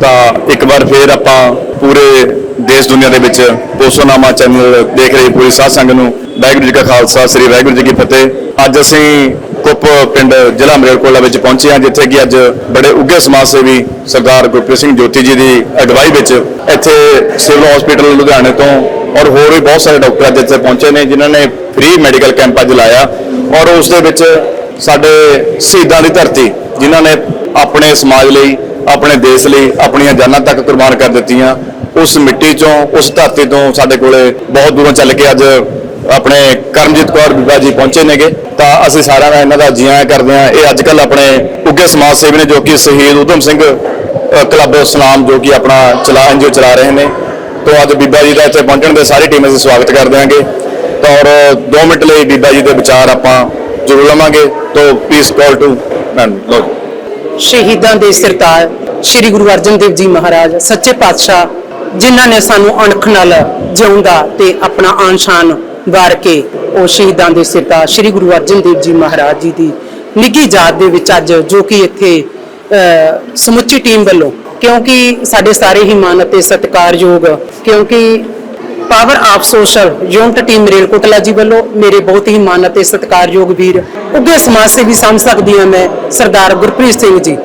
ਤਾਂ ਇੱਕ ਵਾਰ ਫੇਰ ਆਪਾਂ ਪੂਰੇ ਦੇਸ਼ ਦੁਨੀਆ ਦੇ ਵਿੱਚ ਪੋਸੋਨਾਮਾ ਚੈਨਲ ਦੇਖ ਰਹੀ ਪੂਰੀ ਸਾਧ ਸੰਗਤ ਨੂੰ। ਵਾਹਿਗੁਰੂ ਜੀ ਕਾ ਖਾਲਸਾ, ਸ੍ਰੀ ਵਾਹਿਗੁਰੂ ਜੀ ਕੀ ਫਤਿਹ। ਅੱਜ ਅਸੀਂ ਕੁੱਪ ਪਿੰਡ ਜ਼ਿਲ੍ਹਾ ਮਲੇਰਕੋਟਲਾ ਵਿੱਚ ਪਹੁੰਚੇ ਹਾਂ, ਜਿੱਥੇ ਕਿ ਅੱਜ ਬੜੇ ਉੱਘੇ ਸਮਾਜ ਸੇਵੀ ਸਰਦਾਰ ਗੁਰਪ੍ਰੀਤ ਸਿੰਘ ਜੋਤੀ ਜੀ ਦੀ ਅਗਵਾਈ ਵਿੱਚ ਇੱਥੇ ਸਿਵਲ ਹਸਪੀਟਲ ਲੁਧਿਆਣੇ ਤੋਂ ਔਰ ਹੋਰ ਵੀ ਬਹੁਤ ਸਾਰੇ ਡਾਕਟਰ ਅੱਜ ਇੱਥੇ ਪਹੁੰਚੇ ਨੇ, ਜਿਨ੍ਹਾਂ ਨੇ ਫ੍ਰੀ ਮੈਡੀਕਲ ਕੈਂਪ ਅੱਜ ਲਾਇਆ। ਔਰ ਉਸ ਦੇ ਵਿੱਚ ਸਾਡੇ ਸ਼ਹੀਦਾਂ ਦੀ ਧਰਤੀ, ਜਿਨ੍ਹਾਂ ਨੇ ਆਪਣੇ ਸਮਾਜ ਲਈ ਆਪਣੇ ਦੇਸ਼ ਲਈ ਆਪਣੀਆਂ ਜਾਨਾਂ ਤੱਕ ਕੁਰਬਾਨ ਕਰ ਦਿੱਤੀਆਂ। ਉਸ ਮਿੱਟੀ ਚੋਂ ਉਸ ਧਰਤੀ ਤੋਂ ਸਾਡੇ ਕੋਲੇ ਬਹੁਤ ਦੂਰੋਂ ਚੱਲ ਕੇ ਅੱਜ ਆਪਣੇ ਕਰਮਜੀਤ ਕੌਰ ਬੀਬਾ ਜੀ ਪਹੁੰਚੇ ਨੇਗੇ। ਤਾਂ ਅਸੀਂ ਸਾਰਿਆਂ ਦਾ ਇਹਨਾਂ ਦਾ ਜੀਆਂ ਕਰਦੇ ਹਾਂ। ਇਹ ਅੱਜ ਕੱਲ ਆਪਣੇ ਉੱਘੇ ਸਮਾਜ ਸੇਵੀ ਨੇ ਜੋ ਕਿ ਸ਼ਹੀਦ ਉਧਮ ਸਿੰਘ ਅ, ਕਲੱਬ ਸੁਨਾਮ ਜੋ ਕਿ ਆਪਣਾ ਚਲਾ ਐਨਜੀਓ ਚਲਾ ਰਹੇ ਨੇ। ਤੋਂ ਅੱਜ ਬੀਬਾ ਜੀ ਦਾ ਇੱਥੇ ਪਹੁੰਚਣ ਦੇ ਸਾਰੀ ਟੀਮ ਅਸੀਂ ਸਵਾਗਤ ਕਰਦੇ ਹਾਂਗੇ। ਤਾਂ ਔਰ 2 ਮਿੰਟ ਲਈ ਬੀਬਾ ਜੀ ਦੇ ਵਿਚਾਰ ਆਪਾਂ ਜ਼ਰੂਰ ਲਵਾਂਗੇ। ਤੋਂ ਪੀਸ ਕਾਲ ਟੂ ਮੈਮ ਲੋ ਸ਼ਹੀਦਾਂ ਦੇ ਸਰਤਾਜ ਸ੍ਰੀ ਗੁਰੂ ਅਰਜਨ ਦੇਵ ਜੀ ਮਹਾਰਾਜ ਸੱਚੇ ਪਾਤਸ਼ਾਹ ਜਿਨ੍ਹਾਂ ਨੇ ਸਾਨੂੰ ਅਣਖ ਨਾਲ ਜਿਉਂਦਾ ਤੇ ਆਪਣਾ ਆਨ ਸ਼ਾਨ ਵਾਰ ਕੇ ਉਹ ਸ਼ਹੀਦਾਂ ਦੇ ਸਰਤਾਜ ਸ੍ਰੀ ਗੁਰੂ ਅਰਜਨ ਦੇਵ ਜੀ ਮਹਾਰਾਜ ਜੀ ਦੀ ਨਿੱਘੀ ਯਾਦ ਦੇ ਵਿੱਚ ਅੱਜ ਜੋ ਕਿ ਇੱਥੇ ਅਹ, ਸਮੁੱਚੀ ਟੀਮ ਵੱਲੋਂ ਕਿਉਂਕਿ ਸਾਡੇ ਸਾਰੇ ਹੀ ਮਾਨ ਅਤੇ ਸਤਿਕਾਰਯੋਗ ਕਿਉਂਕਿ power of social unit team Relkotla ji ਵੱਲੋਂ ਮੇਰੇ ਬਹੁਤ ਹੀ ਮਾਨ ਅਤੇ ਸਤਿਕਾਰਯੋਗ ਵੀਰ ਉੱਘੇ ਸਮਾਜ ਸੇਵੀ ਸਮਝ ਸਕਦੀ ਹਾਂ ਮੈਂ ਸਰਦਾਰ ਗੁਰਪ੍ਰੀਤ ਸਿੰਘ ਜੀ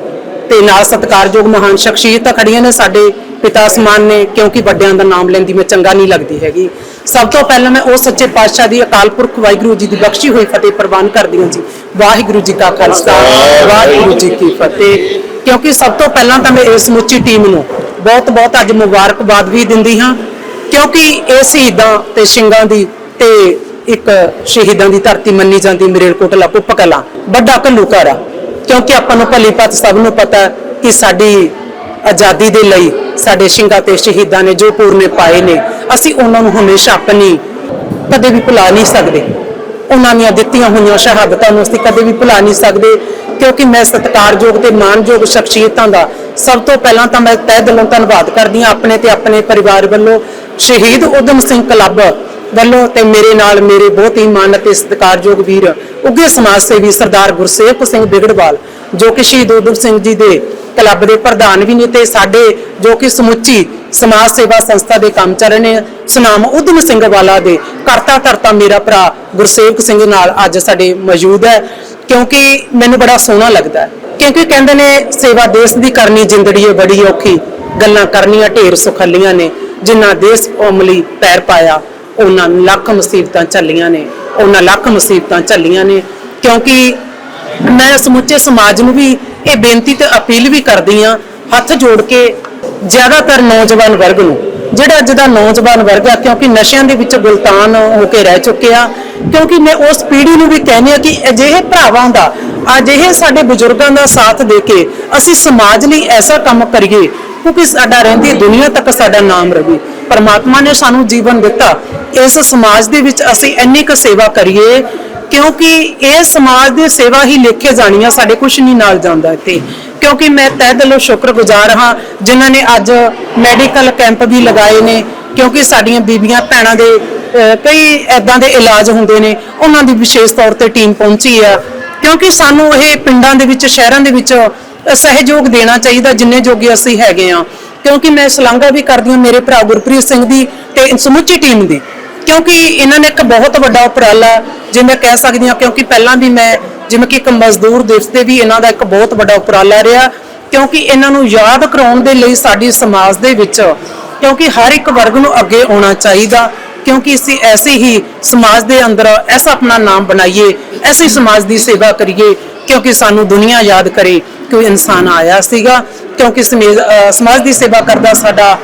ਤੇ ਨਾਲ ਸਤਿਕਾਰਯੋਗ ਮਹਾਨ ਸ਼ਖਸੀਅਤਾਂ ਖੜੀਆਂ ਨੇ ਸਾਡੇ ਪਿਤਾ ਸਮਾਨ ਨੇ ਕਿਉਂਕਿ ਵੱਡਿਆਂ ਦਾ ਨਾਮ ਲੈਂਦੀ ਮੈਂ ਚੰਗਾ ਨਹੀਂ ਲੱਗਦੀ ਹੈਗੀ ਸਭ ਤੋਂ ਪਹਿਲਾਂ ਮੈਂ ਉਹ ਸੱਚੇ ਪਾਤਸ਼ਾਹ ਦੀ ਅਕਾਲ ਪੁਰਖ ਵਾਹਿਗੁਰੂ ਜੀ ਦੀ ਬਖਸ਼ੀ ਹੋਈ ਫਤਿਹ ਪ੍ਰਵਾਨ ਕਰਦੀ ਹਾਂ ਜੀ ਵਾਹਿਗੁਰੂ ਜੀ ਕਾ ਖਾਲਸਾ ਵਾਹਿਗੁਰੂ ਜੀ ਕੀ ਫਤਿਹ ਕਿਉਂਕਿ ਸਭ ਤੋਂ ਪਹਿਲਾਂ ਤਾਂ ਮੈਂ ਇਸ ਸਮੁੱਚੀ ਟੀਮ ਨੂੰ ਬਹੁਤ ਬਹੁਤ ਅੱਜ ਮੁਬਾਰਕਬਾਦ ਵੀ ਦਿੰਦੀ ਹਾਂ ਕਿਉਂਕਿ ਇਹ ਸ਼ਹੀਦਾਂ ਤੇ ਸਿੰਘਾਂ ਦੀ ਤੇ ਇੱਕ ਸ਼ਹੀਦਾਂ ਦੀ ਧਰਤੀ ਮੰਨੀ ਜਾਂਦੀ ਮਰੇਲਕੋਟਲਾ ਕੁੱਪ ਵੱਡਾ ਘੱਲੂਘਾਰਾ। ਕਿਉਂਕਿ ਆਪਾਂ ਨੂੰ ਭਲੀ ਭਾਤ ਸਭ ਨੂੰ ਪਤਾ ਕਿ ਸਾਡੀ ਆਜ਼ਾਦੀ ਦੇ ਲਈ ਸਾਡੇ ਸਿੰਘਾਂ ਤੇ ਸ਼ਹੀਦਾਂ ਨੇ ਜੋ ਪੂਰਨੇ ਪਾਏ ਨੇ, ਅਸੀਂ ਉਹਨਾਂ ਨੂੰ ਹਮੇਸ਼ਾ ਆਪਣੀ ਕਦੇ ਵੀ ਭੁਲਾ ਨਹੀਂ ਸਕਦੇ। ਉਹਨਾਂ ਦੀਆਂ ਦਿੱਤੀਆਂ ਹੋਈਆਂ ਸ਼ਹਾਦਤਾਂ ਨੂੰ ਅਸੀਂ ਕਦੇ ਵੀ ਭੁਲਾ ਨਹੀਂ ਸਕਦੇ, ਕਿਉਂਕਿ ਮੈਂ ਸਤਿਕਾਰਯੋਗ ਤੇ ਮਾਣਯੋਗ ਸ਼ਖਸੀਅਤਾਂ ਦਾ ਸਭ ਤੋਂ ਪਹਿਲਾਂ ਤਾਂ ਮੈਂ ਤਹਿ ਦਿਲੋਂ ਧੰਨਵਾਦ ਕਰਦੀ ਹਾਂ ਆਪਣੇ ਤੇ ਆਪਣੇ ਪਰਿਵਾਰ ਵੱਲੋਂ ਸ਼ਹੀਦ ਉਦਮ ਸਿੰਘ ਕਲੱਬ ਵੱਲੋਂ ਤੇ ਮੇਰੇ ਨਾਲ ਮੇਰੇ ਬਹੁਤ ਹੀ ਮਾਣ ਅਤੇ ਸਤਿਕਾਰਯੋਗ ਵੀਰ ਉੱਘੇ ਸਮਾਜ ਸੇਵੀ ਸਰਦਾਰ ਗੁਰਸੇਵਕ ਸਿੰਘ ਬਿਗੜਵਾਲ, ਜੋ ਕਿ ਸ਼ਹੀਦ ਉਦਮ ਸਿੰਘ ਜੀ ਦੇ ਕਲੱਬ ਦੇ ਪ੍ਰਧਾਨ ਵੀ ਨੇ ਤੇ ਸਾਡੇ ਜੋ ਕਿ ਸਮੁੱਚੀ ਸਮਾਜ ਸੇਵਾ ਸੰਸਥਾ ਦੇ ਕੰਮ ਚੱਲ ਰਹੇ ਨੇ, ਸੁਨਾਮ ਉਦਮ ਸਿੰਘ ਵਾਲਾ ਦੇ ਕਰਤਾ ਧਰਤਾ ਮੇਰਾ ਭਰਾ ਗੁਰਸੇਵਕ ਸਿੰਘ ਨਾਲ ਅੱਜ ਸਾਡੇ ਮੌਜੂਦ ਹੈ, ਕਿਉਂਕਿ ਮੈਨੂੰ ਬੜਾ ਸੋਹਣਾ ਲੱਗਦਾ ਹੈ। ਕਿਉਂਕਿ ਕਹਿੰਦੇ ਨੇ ਸੇਵਾ ਦੇਸ਼ ਦੀ ਕਰਨੀ ਜਿੰਦੜੀ ਹੈ ਬੜੀ ਔਖੀ, ਗੱਲਾਂ ਕਰਨੀਆਂ ਢੇਰ ਸੁਖੱਲੀਆਂ ਨੇ, ਜਿੰਨਾ ਦੇਸ਼ ਕੌਮ ਪੈਰ ਪਾਇਆ। ਉਹਨਾਂ ਨੂੰ ਲੱਖ ਮੁਸੀਬਤਾਂ ਝੱਲੀਆਂ ਨੇ, ਉਹਨਾਂ ਲੱਖ ਮੁਸੀਬਤਾਂ ਝੱਲੀਆਂ ਨੇ। ਕਿਉਂਕਿ ਮੈਂ ਸਮੁੱਚੇ ਸਮਾਜ ਨੂੰ ਵੀ ਇਹ ਬੇਨਤੀ ਤੇ ਅਪੀਲ ਵੀ ਕਰਦੀ ਆ ਹੱਥ ਜੋੜ ਕੇ ਜ਼ਿਆਦਾਤਰ ਨੌਜਵਾਨ ਵਰਗ ਨੂੰ, ਜਿਹੜਾ ਅੱਜ ਦਾ ਨੌਜਵਾਨ ਵਰਗ ਆ, ਕਿਉਂਕਿ ਨਸ਼ਿਆਂ ਦੇ ਵਿੱਚ ਗੁਲਤਾਨ ਹੋ ਕੇ ਰਹਿ ਚੁੱਕਿਆ ਕਿਉਂਕਿ ਮੈਂ ਉਸ ਪੀੜ੍ਹੀ ਨੂੰ ਵੀ ਕਹਿੰਦੀ ਆ ਕਿ ਅਜਿਹੇ ਭਰਾਵਾਂ ਦਾ, ਅਜਿਹੇ ਸਾਡੇ ਬਜ਼ੁਰਗਾਂ ਦਾ ਸਾਥ ਦੇ ਕੇ ਅਸੀਂ ਸਮਾਜ ਲਈ ਐਸਾ ਕੰਮ ਕਰੀਏ, ਕਿਉਂਕਿ ਸਾਡਾ ਰਹਿੰਦੀ ਦੁਨੀਆ ਤੱਕ ਸਾਡਾ ਨਾਮ ਰਵੇ। ਪਰਮਾਤਮਾ ਨੇ ਸਾਨੂੰ ਜੀਵਨ ਦਿੱਤਾ, ਇਸ ਸਮਾਜ ਦੇ ਵਿੱਚ ਅਸੀਂ ਇੰਨੀ ਕੁ ਸੇਵਾ ਕਰੀਏ, ਕਿਉਂਕਿ ਇਹ ਸਮਾਜ ਦੀ ਸੇਵਾ ਹੀ ਲੇਖੇ ਜਾਣੀਆਂ ਸਾਡੇ ਕੁਝ ਨਹੀਂ ਨਾਲ ਜਾਂਦਾ ਇੱਥੇ। ਕਿਉਂਕਿ ਮੈਂ ਤਹਿ ਦਿਲੋਂ ਸ਼ੁਕਰਗੁਜ਼ਾਰ ਹਾਂ, ਜਿਨ੍ਹਾਂ ਨੇ ਅੱਜ ਮੈਡੀਕਲ ਕੈਂਪ ਵੀ ਲਗਾਏ ਨੇ, ਕਿਉਂਕਿ ਸਾਡੀਆਂ ਬੀਬੀਆਂ ਭੈਣਾਂ ਦੇ ਕਈ ਐਦਾਂ ਦੇ ਇਲਾਜ ਹੁੰਦੇ ਨੇ, ਉਹਨਾਂ ਦੀ ਵਿਸ਼ੇਸ਼ ਤੌਰ ਤੇ ਟੀਮ ਪਹੁੰਚੀ ਆ। ਕਿਉਂਕਿ ਸਾਨੂੰ ਇਹ ਪਿੰਡਾਂ ਦੇ ਵਿੱਚ, ਸ਼ਹਿਰਾਂ ਦੇ ਵਿੱਚ ਸਹਿਯੋਗ ਦੇਣਾ ਚਾਹੀਦਾ, ਜਿੰਨੇ ਜੋਗੇ ਅਸੀਂ ਹੈਗੇ ਆ। ਕਿਉਂਕਿ ਮੈਂ ਸ਼ਲਾਘਾ ਵੀ ਕਰਦੀ ਹਾਂ ਮੇਰੇ ਭਰਾ ਗੁਰਪ੍ਰੀਤ ਸਿੰਘ ਦੀ ਤੇ ਸਮੁੱਚੀ ਟੀਮ ਦੀ। ਕਿਉਂਕਿ ਇਹਨਾਂ ਨੇ ਇੱਕ ਬਹੁਤ ਵੱਡਾ ਉਪਰਾਲਾ ਜਿਵੇਂ ਕਹਿ ਸਕਦੀ ਹਾਂ, ਕਿਉਂਕਿ ਪਹਿਲਾਂ ਵੀ ਮੈਂ ਜਿਵੇਂ ਕਿ ਇੱਕ ਮਜ਼ਦੂਰ ਦਿਵਸ ਤੇ ਵੀ ਇਹਨਾਂ ਦਾ ਇੱਕ ਬਹੁਤ ਵੱਡਾ ਉਪਰਾਲਾ ਰਿਹਾ, ਕਿਉਂਕਿ ਇਹਨਾਂ ਨੂੰ ਯਾਦ ਕਰਾਉਣ ਦੇ ਲਈ ਸਾਡੀ ਸਮਾਜ ਦੇ ਵਿੱਚ ਕਿਉਂਕਿ ਹਰ ਇੱਕ ਵਰਗ ਨੂੰ ਅੱਗੇ ਆਉਣਾ ਚਾਹੀਦਾ, ਕਿਉਂਕਿ ਅਸੀਂ ਐਸੇ ਹੀ ਸਮਾਜ ਦੇ ਅੰਦਰ ਐਸਾ ਆਪਣਾ ਨਾਮ ਬਣਾਈਏ, ਐਸੀ ਸਮਾਜ ਦੀ ਸੇਵਾ ਕਰੀਏ, ਕਿਉਂਕਿ ਸਾਨੂੰ ਦੁਨੀਆ ਯਾਦ ਕਰੇ ਕਿ ਇਨਸਾਨ ਆਇਆ ਸੀਗਾ ਕਿਉਂਕਿ ਸਮਾਜ ਦੀ ਸੇਵਾ ਕਰਦਾ ਸਾਡਾ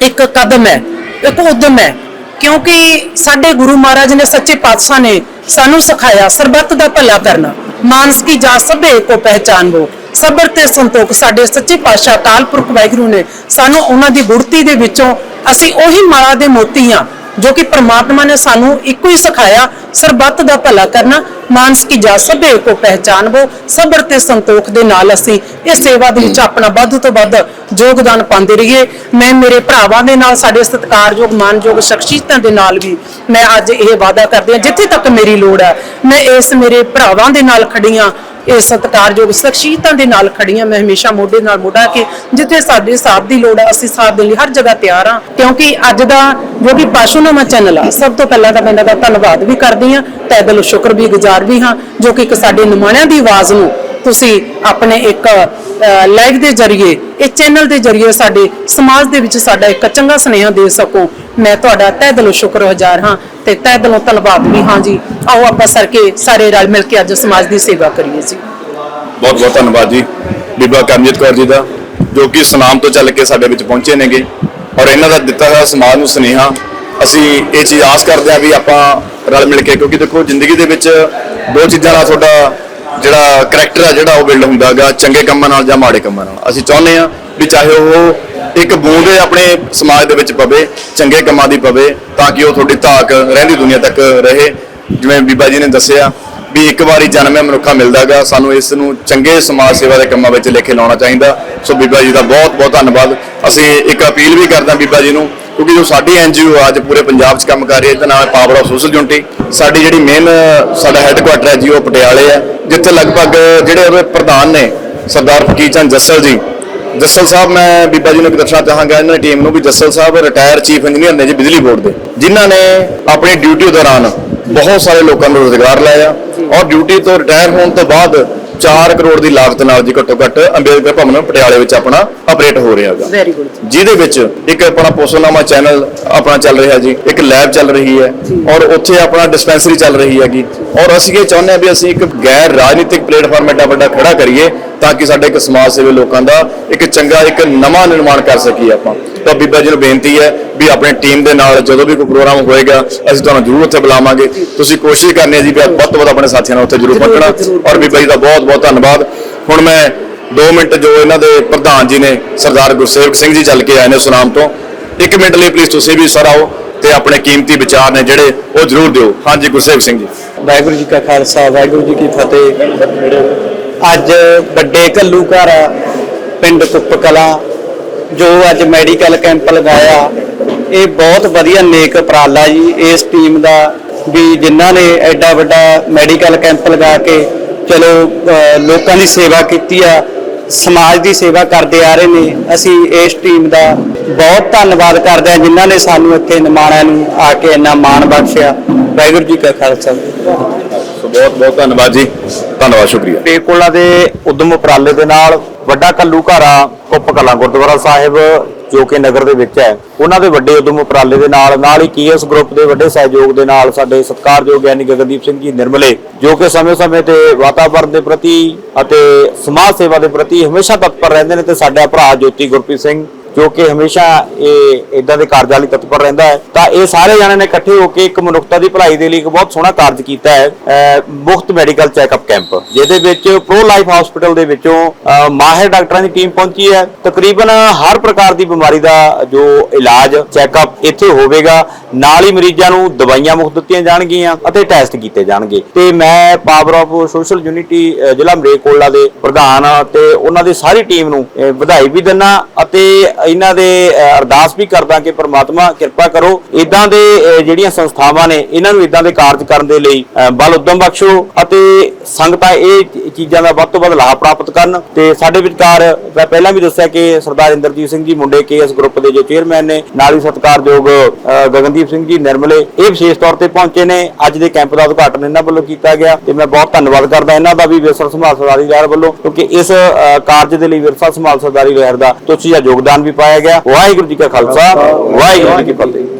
ਇੱਕ ਕਦਮ ਹੈ, ਇੱਕ ਉਦਮ ਹੈ। ਕਿਉਂਕਿ ਸਾਡੇ ਗੁਰੂ ਮਹਾਰਾਜ ਨੇ ਸੱਚੇ ਪਾਤਸ਼ਾਹ ਨੇ ਸਾਨੂੰ ਸਿਖਾਇਆ, ਸਰਬੱਤ ਦਾ ਭਲਾ ਕਰਨਾ। ਮਾਨਸ ਕੀ ਜਾ ਸਭੇ ਕੋ ਪਹਿਚਾਨਵੋ ਸਬਰ ਤੇ ਸੰਤੋਖ ਸਾਡੇ ਸੱਚੇ ਪਾਤਸ਼ਾਹ ਅਕਾਲ ਪੁਰਖ ਵਾਹਿਗੁਰੂ ਨੇ ਸਾਨੂੰ ਉਹਨਾਂ ਦੀ ਗੁਰਤੀ ਦੇ ਵਿੱਚੋਂ ਅਸੀਂ ਉਹੀ ਮਾਲਾ ਦੇ ਮੋਤੀ ਹਾਂ। ਜੋ ਕਿ ਪ੍ਰਮਾਤਮਾ ਨੇ ਸਾਨੂੰ ਇੱਕੋ ਹੀ ਸਿਖਾਇਆ ਸਰਬੱਤ ਦਾ ਭਲਾ ਕਰਨਾ ਮਾਨਸ ਕੀ ਜਾ ਸਭੇ ਕੋ ਪਹਿਚਾਨਵੋ ਸਬਰ ਤੇ ਸੰਤੋਖ ਦੇ ਨਾਲ ਅਸੀਂ ਇਹ ਸੇਵਾ ਦੇ ਵਿੱਚ ਆਪਣਾ ਵੱਧ ਤੋਂ ਵੱਧ ਯੋਗਦਾਨ ਪਾਉਂਦੇ ਰਹੀਏ। ਮੈਂ ਮੇਰੇ ਭਰਾਵਾਂ ਦੇ ਨਾਲ ਸਾਡੇ ਸਤਿਕਾਰਯੋਗ ਮਾਨਯੋਗ ਸ਼ਖਸੀਅਤਾਂ ਦੇ ਨਾਲ ਵੀ ਮੈਂ ਅੱਜ ਇਹ ਵਾਅਦਾ ਕਰਦੀ ਹਾਂ ਜਿੱਥੇ ਤੱਕ ਮੇਰੀ ਲੋੜ ਹੈ। ਮੈਂ ਇਸ ਮੇਰੇ ਭਰਾਵਾਂ ਦੇ ਨਾਲ ਖੜੀ ਹਾਂ। ਇਹ ਸਤਿਕਾਰਯੋਗ ਸ਼ਖਸੀਅਤਾਂ ਦੇ ਨਾਲ ਖੜੀਆਂ। ਮੈਂ ਹਮੇਸ਼ਾ ਮੋਢੇ ਨਾਲ ਮੋਢਾ ਕੇ ਜਿੱਥੇ ਸਾਡੇ ਸਾਥ ਦੀ ਲੋੜ ਹੈ ਅਸੀਂ ਸਾਥ ਦੇਣ ਲਈ ਹਰ ਜਗ੍ਹਾ ਤਿਆਰ ਹਾਂ ਕਿਉਂਕਿ ਅੱਜ ਦਾ ਜੋ ਕਿ ਪਾਸ਼ੂਨਾਮਾ ਚੈਨਲ ਆ, ਸਭ ਤੋਂ ਪਹਿਲਾਂ ਤਾਂ ਮੈਂ ਇਹਨਾਂ ਦਾ ਧੰਨਵਾਦ ਵੀ ਕਰਦੀ ਹਾਂ, ਤਹਿ ਦਿਲੋਂ ਸ਼ੁਕਰ ਵੀ ਗੁਜ਼ਾਰ ਵੀ ਹਾਂ, ਜੋ ਕਿ ਇੱਕ ਸਾਡੇ ਨਿਮਾਣਿਆਂ ਦੀ ਆਵਾਜ਼ ਨੂੰ ਤੁਸੀਂ ਆਪਣੇ ਇੱਕ ਲਾਈਵ ਦੇ ਜ਼ਰੀਏ, ਇਹ ਚੈਨਲ ਦੇ ਜ਼ਰੀਏ ਸਾਡੇ ਸਮਾਜ ਦੇ ਵਿੱਚ ਸਾਡਾ ਇੱਕ ਚੰਗਾ ਸੁਨੇਹਾ ਦੇ ਸਕੋ। ਮੈਂ ਤੁਹਾਡਾ ਤਹਿ ਦਿਲੋਂ ਸ਼ੁਕਰਗੁਜ਼ਾਰ ਹਾਂ ਤੇ ਤਹਿ ਦਿਲੋਂ ਧੰਨਵਾਦ ਵੀ ਹਾਂ ਜੀ। ਆਓ ਆਪਾਂ ਸਰ ਸਾਰੇ ਰਲ ਮਿਲ ਕੇ ਅੱਜ ਸਮਾਜ ਦੀ ਸੇਵਾ ਕਰੀਏ ਜੀ। ਬਹੁਤ ਬਹੁਤ ਧੰਨਵਾਦ ਜੀ। ਬੀਬਾ ਕਰਮਜੀਤ ਕੌਰ ਜੀ ਦਾ, ਜੋ ਕਿ ਸੁਨਾਮ ਤੋਂ ਚੱਲ ਕੇ ਸਾਡੇ ਵਿੱਚ ਪਹੁੰਚੇ ਨੇਗੇ ਔਰ ਇਹਨਾਂ ਦਾ ਦਿੱਤਾ ਹੋਇਆ ਸਮਾਜ ਨੂੰ ਸੁਨੇਹਾ। ਅਸੀਂ ਇਹ ਚੀਜ਼ ਆਸ ਕਰਦੇ ਹਾਂ ਵੀ ਆਪਾਂ ਰਲ ਮਿਲ ਕੇ, ਕਿਉਂਕਿ ਦੇਖੋ ਜ਼ਿੰਦਗੀ ਦੇ ਵਿੱਚ ਦੋ ਚੀਜ਼ਾਂ ਨਾਲ ਤੁਹਾਡਾ ਜਿਹੜਾ ਕਰੈਕਟਰ ਆ ਜਿਹੜਾ ਉਹ ਬਿਲਡ ਹੁੰਦਾਗਾ ਚੰਗੇ ਕੰਮਾਂ ਨਾਲ ਜਾਂ ਮਾੜੇ ਕੰਮਾਂ ਨਾਲ। ਅਸੀਂ ਚਾਹੁੰਦੇ ਹਾਂ ਵੀ ਚਾਹੇ ਉਹ ਇੱਕ ਬੂੰਦ ਆਪਣੇ ਸਮਾਜ ਦੇ ਵਿੱਚ ਪਵੇ, ਚੰਗੇ ਕੰਮਾਂ ਦੀ ਪਵੇ, ਤਾਂ ਕਿ ਉਹ ਤੁਹਾਡੀ ਧਾਕ ਰਹਿੰਦੀ ਦੁਨੀਆ ਤੱਕ ਰਹੇ। ਜਿਵੇਂ ਬੀਬਾ ਜੀ ਨੇ ਦੱਸਿਆ ਵੀ ਇੱਕ ਵਾਰੀ ਜਨਮਿਆ ਮਨੁੱਖਾ ਮਿਲਦਾਗਾ, ਸਾਨੂੰ ਇਸ ਨੂੰ ਚੰਗੇ ਸਮਾਜ ਸੇਵਾ ਦੇ ਕੰਮਾਂ ਵਿੱਚ ਲਿਖੇ ਲਾਉਣਾ ਚਾਹੀਦਾ। ਸੋ ਬੀਬਾ ਜੀ ਦਾ ਬਹੁਤ ਬਹੁਤ ਧੰਨਵਾਦ। ਅਸੀਂ ਇੱਕ ਅਪੀਲ ਵੀ ਕਰਦੇ ਹਾਂ ਬੀਬਾ ਜੀ ਨੂੰ, ਕਿਉਂਕਿ ਜੋ ਸਾਡੀ ਐਨਜੀਓ ਅੱਜ ਪੂਰੇ ਪੰਜਾਬ 'ਚ ਕੰਮ ਕਰ ਰਹੀ ਹੈ, ਇਹਦਾ ਨਾਮ ਹੈ ਪਾਵਰ ਆਫ ਸੋਸ਼ਲ ਯੂਨਿਟੀ, ਸਾਡੀ ਜਿਹੜੀ ਮੇਨ ਸਾਡਾ ਹੈੱਡਕੁਆਟਰ ਹੈ ਜੀ, ਉਹ ਪਟਿਆਲੇ ਹੈ, ਜਿੱਥੇ ਲਗਭਗ ਜਿਹੜੇ ਉਹਦੇ ਪ੍ਰਧਾਨ ਨੇ, ਸਰਦਾਰ ਫਕੀਰ ਚੰਦ ਜੱਸਲ ਜੀ ਜੱਸਲ ਸਾਹਿਬ ਮੈਂ ਬੀਬਾ ਜੀ ਨੂੰ ਇੱਕ ਦੱਸਣਾ ਚਾਹਾਂਗਾ ਇਹਨਾਂ ਦੀ ਟੀਮ ਨੂੰ ਵੀ Jassal Sahib retire chief engineer ਨੇ ਜੀ ਬਿਜਲੀ ਬੋਰਡ ਦੇ ਜਿਨ੍ਹਾਂ ਨੇ ਆਪਣੀ ਡਿਊਟੀ ਦੌਰਾਨ ਬਹੁਤ ਸਾਰੇ ਲੋਕਾਂ ਨੂੰ ਰੋਜ਼ਗਾਰ ਲਾਇਆ ਔਰ ਡਿਊਟੀ ਤੋਂ ਰਿਟਾਇਰ ਹੋਣ ਤੋਂ ਬਾਅਦ 4 ਕਰੋੜ ਦੀ ਲਾਗਤ ਨਾਲ ਜੀ ਘੱਟੋ ਘੱਟ ਅੰਬੇਦਕਰ ਭਵਨ ਪਟਿਆਲੇ ਵਿੱਚ ਆਪਣਾ ਆਪਰੇਟ ਹੋ ਰਿਹਾ ਹੈਗਾ। ਵੈਰੀ ਗੁੱਡ ਜਿਹਦੇ ਵਿੱਚ ਇੱਕ ਆਪਣਾ ਪੋਸੋਨਾਮਾ ਚੈਨਲ ਆਪਣਾ ਚੱਲ ਰਿਹਾ ਜੀ ਇੱਕ ਲੈਬ ਚੱਲ ਰਹੀ ਹੈ ਔਰ ਉੱਥੇ ਆਪਣਾ ਡਿਸਪੈਂਸਰੀ ਚੱਲ ਰਹੀ ਹੈਗੀ। ਔਰ ਅਸੀਂ ਇਹ ਚਾਹੁੰਦੇ ਹਾਂ ਵੀ ਅਸੀਂ ਇੱਕ ਗੈਰ ਰਾਜਨੀਤਿਕ ਪਲੇਟਫਾਰਮ ਐਡਾ ਵੱਡਾ ਖੜਾ ਕਰੀਏ ਤਾਂ ਕਿ ਸਾਡੇ ਇੱਕ ਸਮਾਜ ਸੇਵੀ ਲੋਕਾਂ ਦਾ ਇੱਕ ਚੰਗਾ ਇੱਕ ਨਵਾਂ ਨਿਰਮਾਣ ਕਰ ਸਕੀਏ ਆਪਾਂ। ਤਾਂ ਬੀਬਾ ਜੀ ਨੂੰ ਬੇਨਤੀ ਹੈ ਵੀ ਆਪਣੀ ਟੀਮ ਦੇ ਨਾਲ ਜਦੋਂ ਵੀ ਕੋਈ ਪ੍ਰੋਗਰਾਮ ਹੋਏਗਾ ਅਸੀਂ ਤੁਹਾਨੂੰ ਜ਼ਰੂਰ ਉੱਥੇ ਬੁਲਾਵਾਂਗੇ। ਤੁਸੀਂ ਕੋਸ਼ਿਸ਼ ਕਰਨੀ ਹੈ ਜੀ ਵੀ ਵੱਧ ਤੋਂ ਵੱਧ ਆਪਣੇ ਸਾਥੀਆਂ ਨਾਲ ਉੱਥੇ ਜ਼ਰੂਰ ਪਹੁੰਚਣਾ। ਔਰ ਬੀਬਾ ਜੀ ਦਾ ਬਹੁਤ ਬਹੁਤ ਧੰਨਵਾਦ। ਹੁਣ ਮੈਂ 2 ਮਿੰਟ ਜੋ ਇਹਨਾਂ ਦੇ ਪ੍ਰਧਾਨ ਜੀ ਨੇ ਸਰਦਾਰ ਗੁਰਸੇਵਕ ਸਿੰਘ ਜੀ ਚੱਲ ਕੇ ਆਏ ਨੇ ਸੁਨਾਮ ਤੋਂ। 1 ਮਿੰਟ ਲਈ ਪਲੀਜ਼ ਤੁਸੀਂ ਵੀ ਸਰ ਆਓ ਤੇ ਆਪਣੇ ਕੀਮਤੀ ਵਿਚਾਰ ਨੇ ਜਿਹੜੇ ਉਹ ਜ਼ਰੂਰ ਦਿਓ। ਹਾਂਜੀ ਗੁਰਸੇਵਕ ਸਿੰਘ ਜੀ। ਵਾਹਿਗੁਰੂ ਜੀ ਕਾ ਖਾਲਸਾ ਵਾਹਿਗੁਰੂ ਜੀ ਕੀ ਫਤਿਹ। ਅੱਜ ਵੱਡੇ ਘੱਲੂਘਰ ਪਿੰਡ ਕੁੱਪ ਕਲਾਂ ਜੋ ਅੱਜ ਮੈਡੀਕਲ ਕੈਂਪ ਲਗਾਇਆ, ਇਹ ਬਹੁਤ ਵਧੀਆ ਨੇਕ ਉਪਰਾਲਾ ਜੀ। ਇਸ ਟੀਮ ਦਾ ਵੀ ਜਿਨ੍ਹਾਂ ਨੇ ਐਡਾ ਵੱਡਾ ਮੈਡੀਕਲ ਕੈਂਪ ਲਗਾ ਕੇ, ਚਲੋ ਲੋਕਾਂ ਦੀ ਸੇਵਾ ਕੀਤੀ ਆ, ਸਮਾਜ ਦੀ ਸੇਵਾ ਕਰਦੇ ਆ ਰਹੇ ਨੇ, ਅਸੀਂ ਇਸ ਟੀਮ ਦਾ ਬਹੁਤ ਧੰਨਵਾਦ ਕਰਦੇ ਹਾਂ ਜਿਨ੍ਹਾਂ ਨੇ ਸਾਨੂੰ ਇੱਥੇ ਨਿਮਾਣਿਆਂ ਨੂੰ ਆ ਕੇ ਇੰਨਾ ਮਾਣ ਬਖਸ਼ਿਆ। ਵਾਹਿਗੁਰੂ ਜੀ ਕਾ ਖਾਲਸਾ। ਸੋ ਬਹੁਤ ਬਹੁਤ ਧੰਨਵਾਦ ਜੀ। ਧੰਨਵਾਦ, ਸ਼ੁਕਰੀਆ। ਟੇਕੋਲਾ ਦੇ ਉਦਮ ਉਪਰਾਲੇ ਦੇ ਨਾਲ ਵੱਡਾ ਕੱਲੂ ਘਾਰਾ ਕੁੱਪ ਕਲਾਂ ਗੁਰਦੁਆਰਾ ਸਾਹਿਬ, ਜੋ ਕਿ ਨਗਰ ਦੇ ਵਿੱਚ ਹੈ, ਉਹਨਾਂ ਦੇ ਵੱਡੇ ਉਦਮ ਉਪਰਾਲੇ ਦੇ ਨਾਲ ਨਾਲ ਹੀ ਕੇਐਸ ਗਰੁੱਪ ਦੇ ਵੱਡੇ ਸਹਿਯੋਗ ਦੇ ਨਾਲ ਸਾਡੇ ਸਤਿਕਾਰਯੋਗ ਗਿਆਨੀ ਗਗਨਦੀਪ ਸਿੰਘ ਜੀ ਨਿਰਮਲੇ, ਜੋ ਕਿ ਸਮੇਂ-ਸਮੇਂ ਤੇ ਵਾਤਾਵਰਣ ਦੇ ਪ੍ਰਤੀ ਅਤੇ ਸਮਾਜ ਸੇਵਾ ਦੇ ਪ੍ਰਤੀ ਹਮੇਸ਼ਾ ਤਤਪਰ ਰਹਿੰਦੇ ਨੇ ਤੇ ਸਾਡਾ ਭਰਾ ਜੋਤੀ ਗੁਰਪ੍ਰੀਤ ਸਿੰਘ ਜੋ ਕਿ ਹਮੇਸ਼ਾ ਇਹ ਇਦਾਂ ਦੇ ਕਾਰਜਾਂ ਲਈ ਤਤਪਰ ਰਹਿੰਦਾ ਹੈ। ਤਾਂ ਇਹ ਸਾਰੇ ਜਣੇ ਨੇ ਇਕੱਠੇ ਹੋ ਕੇ ਇੱਕ ਮਨੁੱਖਤਾ ਦੀ ਭਲਾਈ ਦੇ ਲਈ ਇੱਕ ਬਹੁਤ ਸੋਹਣਾ ਕਾਰਜ ਕੀਤਾ ਹੈ ਮੁਫਤ ਮੈਡੀਕਲ ਚੈੱਕਅਪ ਕੈਂਪ, ਜਿਹਦੇ ਵਿੱਚ ਪ੍ਰੋ ਲਾਈਫ ਹਸਪੀਟਲ ਦੇ ਵਿੱਚੋਂ ਮਾਹਿਰ ਡਾਕਟਰਾਂ ਦੀ ਟੀਮ ਪਹੁੰਚੀ ਹੈ। ਤਕਰੀਬਨ ਹਰ ਪ੍ਰਕਾਰ ਦੀ ਬਿਮਾਰੀ ਦਾ ਜੋ ਇਲਾਜ, ਚੈੱਕਅਪ ਇੱਥੇ ਹੋਵੇਗਾ, ਨਾਲ ਹੀ ਮਰੀਜ਼ਾਂ ਨੂੰ ਦਵਾਈਆਂ ਮੁਫਤ ਦਿੱਤੀਆਂ ਜਾਣਗੀਆਂ ਅਤੇ ਟੈਸਟ ਕੀਤੇ ਜਾਣਗੇ। ਤੇ ਮੈਂ ਪਾਵਰ ਆਫ ਸੋਸ਼ਲ ਯੂਨਿਟੀ ਜ਼ਿਲ੍ਹਾ ਮਰੇਕੋਲਾ ਦੇ ਪ੍ਰਧਾਨ ਤੇ ਉਹਨਾਂ ਦੀ ਸਾਰੀ ਟੀਮ ਨੂੰ ਵਧਾਈ ਵੀ ਦਿੰਨਾ ਅਤੇ ਇਹਨਾਂ ਦੇ ਅਰਦਾਸ ਵੀ ਕਰਦਾ ਕਿ ਪ੍ਰਮਾਤਮਾ ਕਿਰਪਾ ਕਰੋ। ਇਦਾਂ ਦੇ ਜਿਹੜੀਆਂ ਸੰਸਥਾਵਾਂ ਨੇ, ਇਹਨਾਂ ਨੂੰ ਇਦਾਂ ਦੇ ਕਾਰਜ ਕਰਨ ਦੇ ਲਈ ਬਲ ਉਦਮ ਬਖਸ਼ੋ ਅਤੇ ਸੰਗਤਾਂ ਇਹ ਚੀਜ਼ਾਂ ਦਾ ਵੱਧ ਤੋਂ ਵੱਧ ਲਾਭ ਪ੍ਰਾਪਤ ਕਰਨ। ਤੇ ਸਾਡੇ ਵਿਚਕਾਰ, ਮੈਂ ਪਹਿਲਾਂ ਵੀ ਦੱਸਿਆ ਕਿ ਸਰਦਾਰ ਇੰਦਰਜੀਤ ਸਿੰਘ ਜੀ ਮੁੰਡੇ ਕੇਐਸ ਗਰੁੱਪ ਦੇ ਜੋ ਚੇਅਰਮੈਨ ਨੇ, ਨਾਲ ਹੀ ਸਤਿਕਾਰਯੋਗ ਗਗਨਦੀਪ ਸਿੰਘ ਜੀ ਨਿਰਮਲੇ, ਇਹ ਵਿਸ਼ੇਸ਼ ਤੌਰ ਤੇ ਪਹੁੰਚੇ ਨੇ। ਅੱਜ ਦੇ ਕੈਂਪ ਦਾ ਉਦਘਾਟਨ ਇਹਨਾਂ ਵੱਲੋਂ ਕੀਤਾ ਗਿਆ ਤੇ ਮੈਂ ਬਹੁਤ ਧੰਨਵਾਦ ਕਰਦਾ ਇਹਨਾਂ ਦਾ ਵੀ, ਵਿਰਸਾ ਸੰਭਾਲ ਸਰਦਾਰੀ ਲਹਿਰ ਵੱਲੋਂ, ਕਿਉਂਕਿ ਇਸ ਕਾਰਜ ਦੇ ਲਈ ਵਿਰਸਾ ਸੰਭਾਲ ਸਰਦਾਰੀ ਲਹਿਰ ਦਾ ਤੁਸੀਂ ਜਿਹਾ ਯੋਗਦਾਨ ਵੀ ਪਾਇਆ ਗਿਆ। ਵਾਹਿਗੁਰੂ ਜੀ ਕਾ ਖਾਲਸਾ ਵਾਹਿਗੁਰੂ ਜੀ ਕੀ ਫਤਿਹ।